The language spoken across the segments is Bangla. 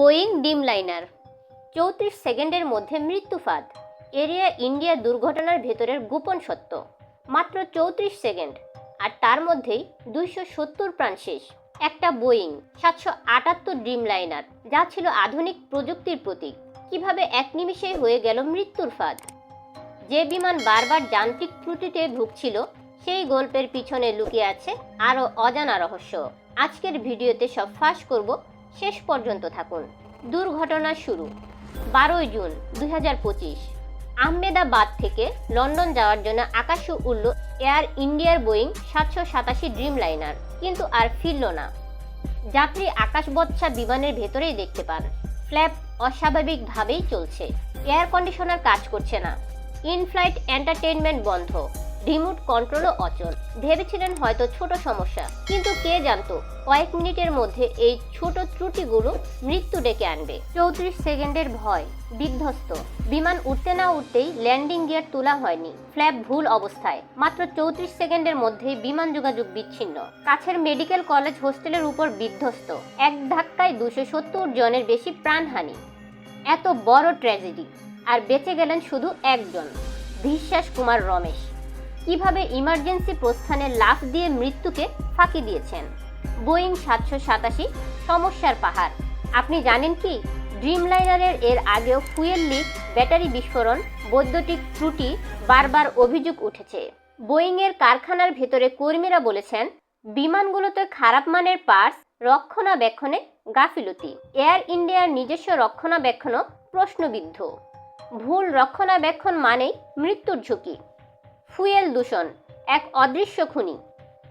বোয়িং ডিম লাইনার চৌত্রিশ সেকেন্ডের মধ্যে মৃত্যুফাদ এরিয়া ইন্ডিয়া দুর্ঘটনার ভেতরের গোপন সত্য। মাত্র চৌত্রিশ সেকেন্ড, আর তার মধ্যেই দুইশো সত্তর প্রাণ শেষ। একটা বোয়িং সাতশো আটাত্তর ড্রিম লাইনার যা ছিল আধুনিক প্রযুক্তির প্রতীক। কীভাবে এক নিমিষেই হয়ে গেল মৃত্যুর ফাঁদ? যে বিমান বারবার যান্ত্রিক ত্রুটিতে ভুগছিল, সেই গল্পের পিছনে লুকিয়ে আছে আরও অজানা রহস্য। আজকের ভিডিওতে সব ফাঁস করব শেষ পর্যন্ত থাকুন। দুর্ঘটনা শুরু। বারোই জুন দুই হাজার পঁচিশ। আহমেদাবাদ থেকে লন্ডন যাওয়ার জন্য আকাশে উড়ল এয়ার ইন্ডিয়ার বোয়িং সাতশো সাতাশি ড্রিম লাইনার কিন্তু আর ফিরল না। যাত্রী আকাশবচ্ছা বিমানের ভেতরেই দেখতে পান। ফ্ল্যাপ অস্বাভাবিকভাবেই চলছে। এয়ার কন্ডিশনার কাজ করছে না। ইন ফ্লাইট এন্টারটেইনমেন্ট বন্ধ। রিমোট কন্ট্রোলও অচল। ভেবেছিলেন হয়তো ছোট সমস্যা। কিন্তু কে জানতো, কয়েক মিনিটের মধ্যে এই ছোট ত্রুটিগুলো মৃত্যু ডেকে আনবে। চৌত্রিশ সেকেন্ডের ভয়, বিধ্বস্ত। বিমান উঠতে না উঠতেই ল্যান্ডিং গিয়ার তোলা হয়নি। ফ্ল্যাপ ভুল অবস্থায়। মাত্র চৌত্রিশ সেকেন্ডের মধ্যেই বিমান যোগাযোগ বিচ্ছিন্ন। কাছের মেডিকেল কলেজ হোস্টেলের উপর বিধ্বস্ত। এক ধাক্কায় দুশো সত্তর জনের বেশি প্রাণহানি। এত বড় ট্র্যাজেডি। আর বেঁচে গেলেন শুধু একজন, বিশ্বাস কুমার রমেশ। কীভাবে ইমার্জেন্সি প্রস্থানে লাফ দিয়ে মৃত্যুকে ফাঁকি দিয়েছেন? বোয়িং সাতশো সাতাশি, সমস্যার পাহাড়। আপনি জানেন কি? ড্রিমলাইনারের এর আগেও ফুয়েল লিক ব্যাটারি বিস্ফোরণ, বৈদ্যুতিক ত্রুটি বারবার অভিযোগ উঠেছে। বোয়িংয়ের কারখানার ভেতরে কর্মীরা বলেছেন, বিমানগুলোতে খারাপ মানের পার্স রক্ষণাবেক্ষণে গাফিলতি। এয়ার ইন্ডিয়ার নিজস্ব রক্ষণাবেক্ষণও প্রশ্নবিদ্ধ। ভুল রক্ষণাবেক্ষণ মানেই মৃত্যুর ঝুঁকি। ফুয়েল দূষণ, এক অদৃশ্য খুনি।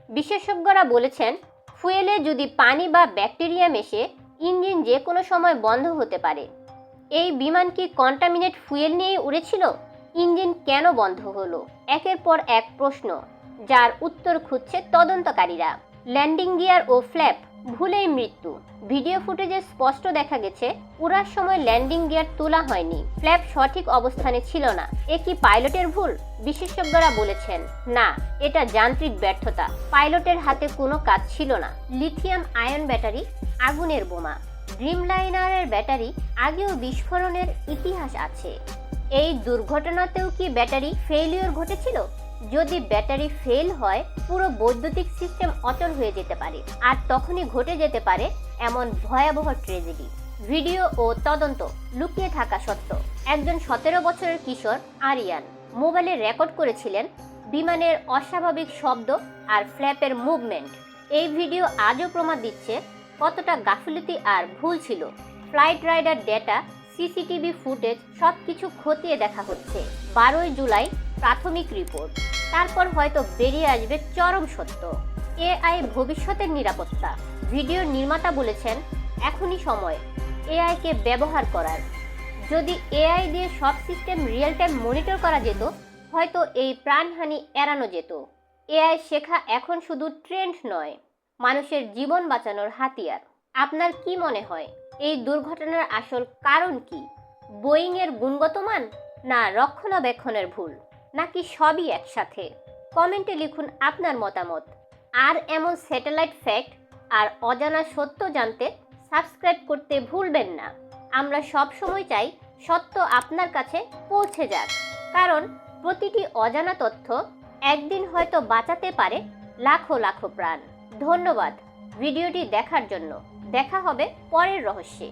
বিশেষজ্ঞরা বলেছেন, ফুয়েলে যদি পানি বা ব্যাকটেরিয়া মেশে ইঞ্জিন যে কোনো সময় বন্ধ হতে পারে, এই বিমান কি কন্টামিনেট ফুয়েল নিয়েই উড়েছিল? ইঞ্জিন কেন বন্ধ হলো? একের পর এক প্রশ্ন, যার উত্তর খুঁজছে তদন্তকারীরা। ল্যান্ডিং গিয়ার ও ফ্ল্যাপ ভুলেই মৃত্যু। ভিডিও ফুটেজে স্পষ্ট দেখা গেছে, উড়ার সময় ল্যান্ডিং গিয়ার তোলা হয়নি। ফ্ল্যাপ সঠিক অবস্থানে ছিল না। এ কি পাইলটের ভুল? বিশেষজ্ঞরা বলেছেন, না, এটা যান্ত্রিক ব্যর্থতা। পাইলটের হাতে কোনো কাজ ছিল না। লিথিয়াম আয়ন ব্যাটারি আগুনের বোমা। ড্রিমলাইনারের ব্যাটারি আগেও বিস্ফোরণের ইতিহাস আছে। এই দুর্ঘটনাতেও কি ব্যাটারি ফেইলিওর ঘটেছিল? যদি ব্যাটারি ফেল হয়, পুরো বৈদ্যুতিক সিস্টেম অচল হয়ে যেতে পারে আর তখনই ঘটে যেতে পারে এমন ভয়াবহ ট্রেজেডি ভিডিও ও তদন্ত লুকিয়ে থাকা সত্য একজন সতেরো বছরের কিশোর আরিয়ান মোবাইলে রেকর্ড করেছিলেন বিমানের অস্বাভাবিক শব্দ আর ফ্ল্যাপের মুভমেন্ট। এই ভিডিও আজও প্রমাণ দিচ্ছে কতটা গাফিলতি আর ভুল ছিল। Flight rider data CCTV footage সব কিছু খতিয়ে দেখা হচ্ছে। বারোই জুলাই প্রাথমিক রিপোর্ট। তারপর হয়তো বেরিয়ে আসবে চরম সত্য। এআই ভবিষ্যতের নিরাপত্তা। ভিডিওর নির্মাতা বলেছেন, এখনই সময় এআইকে ব্যবহার করার। যদি এআই দিয়ে সব সিস্টেম রিয়েল টাইম মনিটর করা যেত, হয়তো এই প্রাণহানি এড়ানো যেত। এআই শেখা এখন শুধু ট্রেন্ড নয়, মানুষের জীবন বাঁচানোর হাতিয়ার। আপনার কি মনে হয়? এই দুর্ঘটনার আসল কারণ কি? বোয়িংয়ের গুণগত মান না রক্ষণাবেক্ষণের ভুল? নাকি সবই একসাথে? কমেন্টে লিখুন আপনার মতামত। আর এমন স্যাটেলাইট ফ্যাক্ট আর অজানা সত্য জানতে সাবস্ক্রাইব করতে ভুলবেন না। আমরা সব সময় চাই সত্য আপনার কাছে পৌঁছে যাক। কারণ প্রতিটি অজানা তথ্য একদিন হয়তো বাঁচাতে পারে লাখো লাখো প্রাণ। ধন্যবাদ ভিডিওটি দেখার জন্য। দেখা হবে পরের রহস্যে।